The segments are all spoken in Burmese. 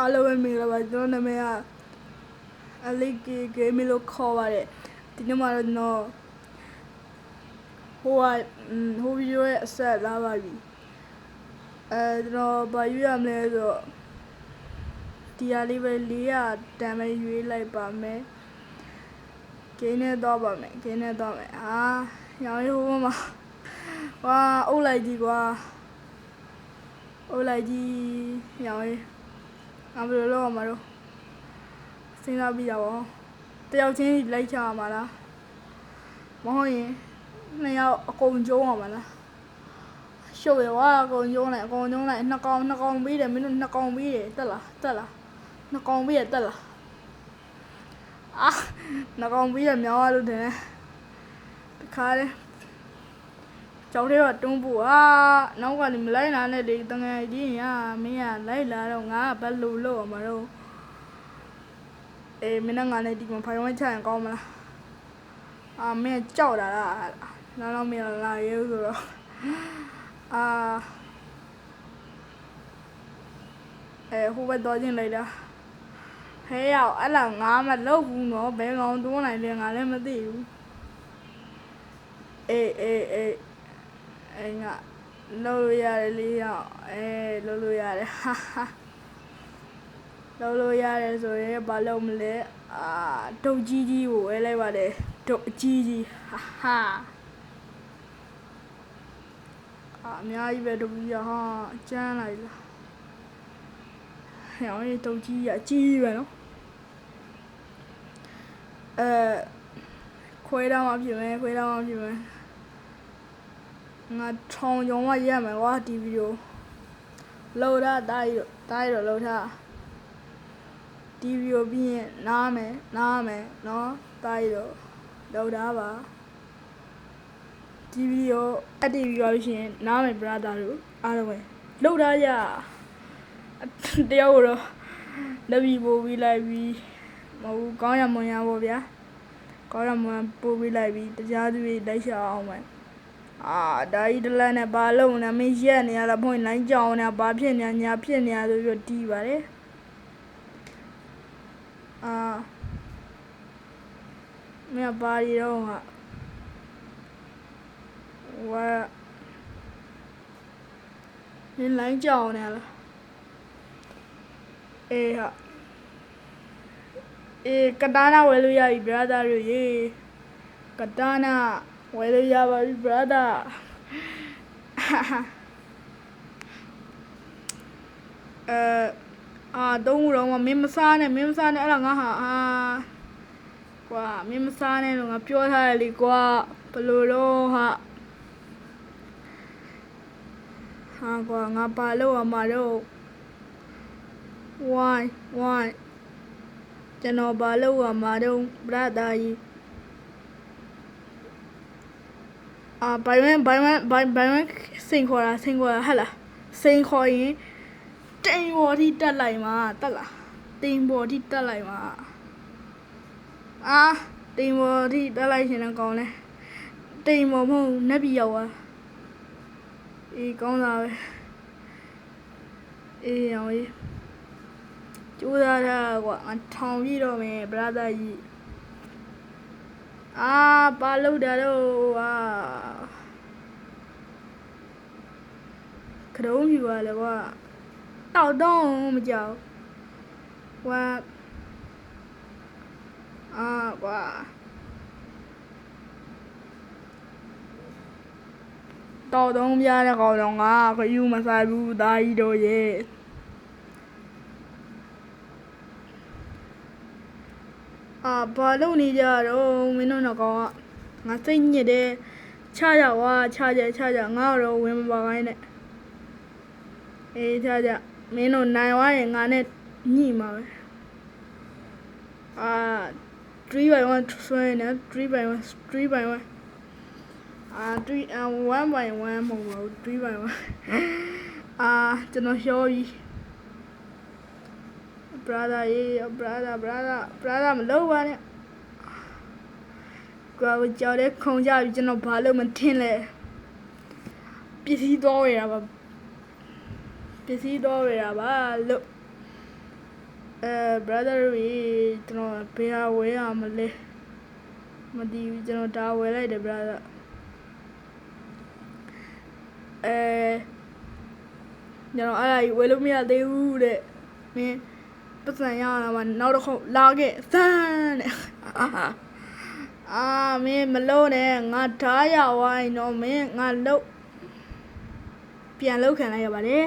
အားလုံးပဲမင်္ဂလာပါကျွန်တော်နာမည်ကအလီကီဂေးမီလို့ခေါ်ပါတယ်ဒီနေ့မှာတော့ကျွန်တော်ဟိုဟာဟိုဗီဒီယိုရဲ့အဆက်လာပါပြီအဲကျွန်တော်ဘာရွေးရမလဲဆိုတော့ဒီဟာလေးပဲ400တန်ပဲရွေးလိုက်ပါမယ်ဂိမ်းနဲ့တော့ပါမယ်ဂိမ်းနဲ့တော့မယ်အာရောင်ရိုးမှာဝါအုပ်လိုက်ကြီးကွာအုပ်လိုက်ကြီးရောင်ရိုး ငါဘယ်လိုလုပ်ရမှာတော့စဉ်းစားပြီးတာပေါ့တယောက်ချင်းလိုက်ချရမှာလားမဟုတ်ရင်နှစ်ယောက်အကုန်ကျုံးရမှာလားရှုပ်ရဝါအကုန်ကျုံးလိုက်အကုန်ကျုံးလိုက်နှစ်ကောင်နှစ်ကောင်ပြီးတယ်မင်းတို့နှစ်ကောင်ပြီးတယ်တက်လားတက်လားနှစ်ကောင်ပြီးတယ်တက်လားအာနှစ်ကောင်ပြီးတယ်မြောင်းရလို့တင်တယ်တခါလေ ကျောင်းထဲကတွန်းဖို့အာနောက်ကလည်းမလိုက်လာနဲ့လေတငယ်ကြီးညာမင်းကလိုက်လာတော့ငါကဘယ်လိုလုပ်အောင်မလို့အေးမင်းနဲ့ငါနဲ့ဒီမှာဖိုင်ဝဲချရင်ကောင်းမလားအာမင်းကြောက်တာလားနောက်တော့မင်းလာရဲဆိုတော့အာအဲဟိုဘက်တော့ချင်းလိုက်တာဟဲရောက်အဲ့လားငါမလုပ်ဘူးနော်ဘယ်ကောင်တွန်းနိုင်လဲငါလည်းမသိဘူးအေးအေးအေး အဲ့ငါလုံးလို့ရတယ်လေးရောက်အဲလုံးလို့ရတယ်ဟာဟာလုံးလို့ရတယ်ဆိုရင်ဘာလုပ်မလဲအာဒုတ်ကြီးကြီးကိုဝဲလိုက်ပါတယ်ဒုတ်အကြီးကြီးဟာဟာအာအများကြီးပဲဒုတ်ကြီးကဟာကျန်းလိုက်လားဟဲ့အောင်ဒုတ်ကြီးကအကြီးကြီးပဲနော်အဲခွဲတော့မှဖြစ်မယ်ခွဲတော့မှဖြစ်မယ် ငါထောင်ကြောင်မရက်မယ်ကွာဒီဗီဒီယိုလောတာတားရတားရလောတာဒီဗီဒီယိုပြီးရင်နားမယ်နားမယ်နော်တားရလောတာပါဒီဗီဒီယိုအတီဗီဒီယိုလို့ရှိရင်နားမယ် brother တို့အားလုံးပဲလောတာရတယောက်တော့လက်ပြီးပို့ပြီးလိုက်ပြီးမဟုတ်ကောင်းရမွန်ရပါဗျာကောင်းရမွန်ပို့ပြီးလိုက်ပြီးတရားသူတွေလိုက်ရှာအောင်မယ် အာဒါကြီးတလန်းနဲ့ဘာလုံးနဲ့မင်းရက်နေရတာဖွင့်လိုင်းကြောင်နေဘာဖြစ်နေညာဖြစ်နေရဆိုပြီးတီးပါတယ်အာမင်းဘာရီတော့ဟာဝါမင်းလိုင်းကြောင်နေလားအေးဟာအေးကတားနာဝယ်လို့ရပြီ brother တို့ရေကတားနာ ဝယ်လို့ရပါပြီ brother အဲအာတုံးတော့မင်းမစားနဲ့မင်းမစားနဲ့အဲ့ဒါငါဟာအာကွာမင်းမစားနဲ့တော့ငါပြောထားတယ်လေကွာဘလို့တော့ဟာဟာကွာငါပါလို့ရမှာတော့ why why ကျွန်တော်ပါလို့ရမှာတော့ brother ကြီး အာဘိုင်ဝမ်ဘိုင်ဝမ်ဘိုင်ဘိုင်ဝမ်စိန်ခေါ်တာစိန်ခေါ်တာဟဲ့လားစိန်ခေါ်ရင်တိမ်ပေါ်ထိတက်လိုက်မှာတက်လားတိမ်ပေါ်ထိတက်လိုက်မှာအာတိမ်ပေါ်ထိတက်လိုက်ရှင်တော့ကောင်းလဲတိမ်ပေါ်မဟုတ်နက်ပြီးရောက်သွားအေးကောင်းတာပဲအေးအောင်ကြီးကျိုးစားတာကွာအထောင်ပြည့်တော့မယ် brother ကြီး အာပါလို့တာတော့ဟာခရုံးပြူရလေကွာတောက်တော့မကြောက်ကွာအာကွာတောက်တော့ပြရတဲ့ကောင်တော့ငါခယူမဆိုင်ဘူးဒါကြီးတော့ရဲ့ အာဘာလို့နေကြတော့မင်းတို့တော့ကောင်ကငါစိတ်ညစ်တယ်ချကြဝါချကြချကြငါတော့ဝင်မပါခိုင်းနဲ့အေးချကြမင်းတို့နိုင်သွားရင်ငါနဲ့ညှိမှာပဲအာ3 by 1ဆွဲနေ3 by 1 3 by 1အာ3 1 by 1မဟုတ်ဘူး3 by 1အာကျွန်တော်ရှော်ပြီ brother ရေ brother brother brother မလုပ်ပါနဲ့ကွာကြောက်တဲ့ခုံကြပြီကျွန်တော်ဘာလို့မထင်လဲပစ္စည်းတော့ရတာပါပစ္စည်းတော့ရတာပါလို့အဲ brother တွေကျွန်တော်ဘယ်ဟာဝယ်ရမလဲမသိဘူးကျွန်တော်ဒါဝယ်လိုက်တယ် brother အဲကျွန်တော်အဲ့ဒါကြီးဝယ်လို့မရသေးဘူးတဲ့မင်း ပတ်စံရလာမှနောက်တစ်ခုလာခဲ့သန်းတဲ့အာဟာအာမင်းမလို့နဲ့ငါဓားရဝိုင်းတော့မင်းငါလုတ်ပြန်လုတ်ခံလိုက်ရပါတယ်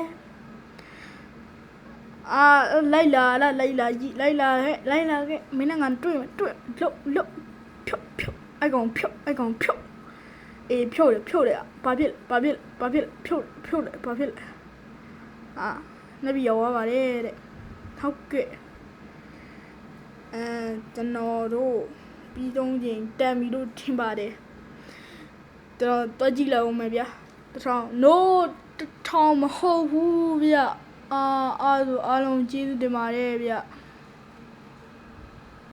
အာလိုက်လာလားလိုက်လာကြီးလိုက်လာဟဲ့လိုက်လာခဲ့မင်းနဲ့ငါတွေ့မယ်တွေ့လုတ်လုတ်ဖြုတ်ဖြုတ်အိုက်ကောင်ဖြုတ်အိုက်ကောင်ဖြုတ်အေးဖြုတ်တယ်ဖြုတ်တယ်ဘာဖြစ်ဘာဖြစ်ဘာဖြစ်ဖြုတ်ဖြုတ်တယ်ဘာဖြစ်လဲအာနှစ်ပြီးရောက်သွားပါတယ်တဲ့ ဟုတ်ကဲ့အဲကျွန်တော်တို့ပြီးသုံးချိန်တန်ပြီလို့ထင်ပါတယ်ကျွန်တော်တွက်ကြည့်လိုက်အောင်မယ်ဗျာတစ်ထောင် no တစ်ထောင်မဟုတ်ဘူးဗျာအာအားဆိုအားလုံးကျေးဇူးတင်ပါတယ်ဗျာ